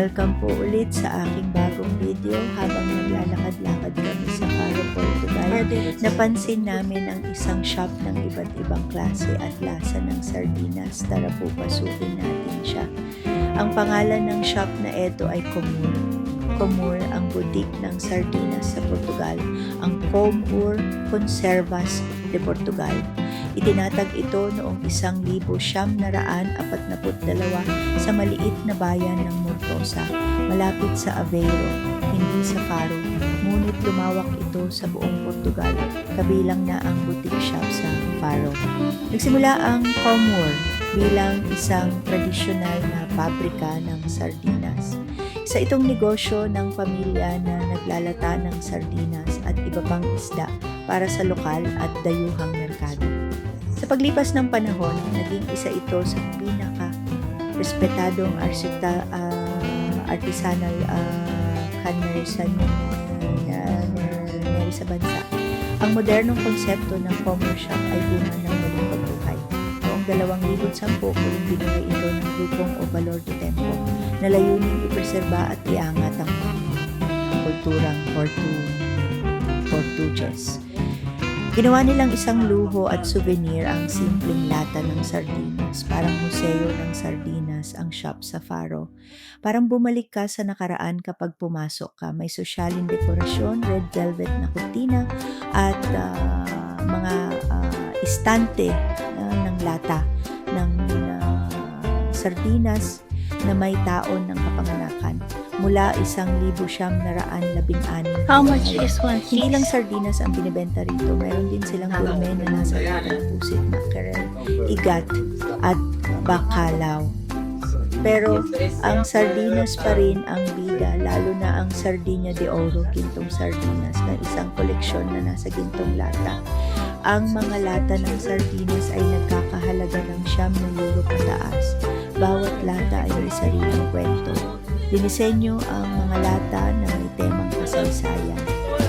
Welcome po ulit sa aking bagong video habang naglalakad-lakad kami sa Faro, Portugal. Napansin namin ang isang shop ng iba't ibang klase at lasa ng sardinas. Tara po pasukin natin siya. Ang pangalan ng shop na ito ay Comur. Comur ang boutique ng sardinas sa Portugal, ang Comur Conservas de Portugal. Itinatag ito noong isang libo siyam na raan apat na dalawa sa maliit na bayan ng Mortosa, malapit sa Aveiro, hindi sa Faro. Ngunit lumawak ito sa buong Portugal, kabilang na ang boutique shop sa Faro. Nagsimula ang Comur bilang isang tradisyonal na pabrika ng sardinas. Sa itong negosyo ng pamilya na naglalata ng sardinas at iba pang isda para sa lokal at dayuhang merkado. Sa paglipas ng panahon, naging isa ito sa pinaka respetadong arsita, ah, artisanal uh, cannersan na, na, na, sa bansa. Ang modernong konsepto ng commerce shop ay bunga ng muling pagbuhay. Noong 2010, muling binigay ito ng grupong o Valor de Tempo na layuning ipreserba at iangat ang kulturang Portu, Portuges. Ginawa nilang isang luho at souvenir ang simpleng lata ng sardinas. Parang museo ng sardinas ang shop sa Faro. Parang bumalik ka sa nakaraan kapag pumasok ka. May sosyalin dekorasyon, red velvet na kurtina at ah, mga ah, istante ah, ng lata ng ah, sardinas na may taon ng kapanganakan mula isang libo siyam na raan labing anim. How much is one Hindi lang sardinas ang binibenta rito. Meron din silang gourmet na nasa lata ng pusit, mackerel, igat, at bakalaw. Pero ang sardinas pa rin ang bida, lalo na ang sardinya de oro, gintong sardinas, na isang koleksyon na nasa gintong lata. Ang mga lata ng sardinas ay nagkakahalaga ng siyam na euro pataas. Bawat lata ay may sariling kwento. Dinisenyo ang mga lata na may temang kasaysayan.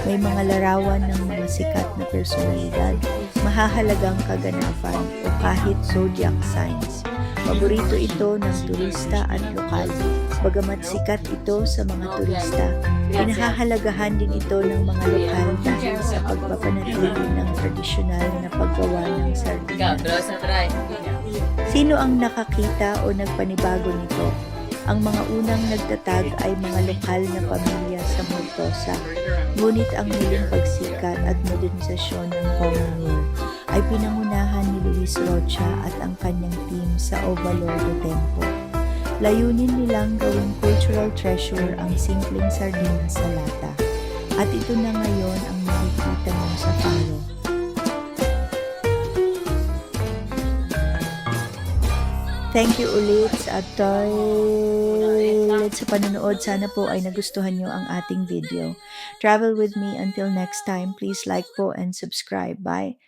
May mga larawan ng mga sikat na personalidad, mahahalagang kaganapan o kahit zodiac signs. Paborito ito ng turista at lokal. Bagamat sikat ito sa mga turista, pinahahalagahan din ito ng mga lokal dahil sa pagpapanatili ng tradisyonal na paggawa ng sardinas. Sino ang nakakita o nagpanibago nito? Ang mga unang nagtatag ay mga lokal na pamilya sa Mortosa. Ngunit ang muling pagsikat at modernisasyon ng Commonwealth ay pinangunahan ni Luis Rocha at ang kanyang team sa Ovalor de Tempo. Layunin nilang gawing cultural treasure ang simpleng sardinas sa lata. At ito na ngayon ang makikita mo sa Faro. Thank you ulit sa toilet sa panonood. Sana po ay nagustuhan nyo ang ating video. Travel with me until next time. Please like po and subscribe. Bye.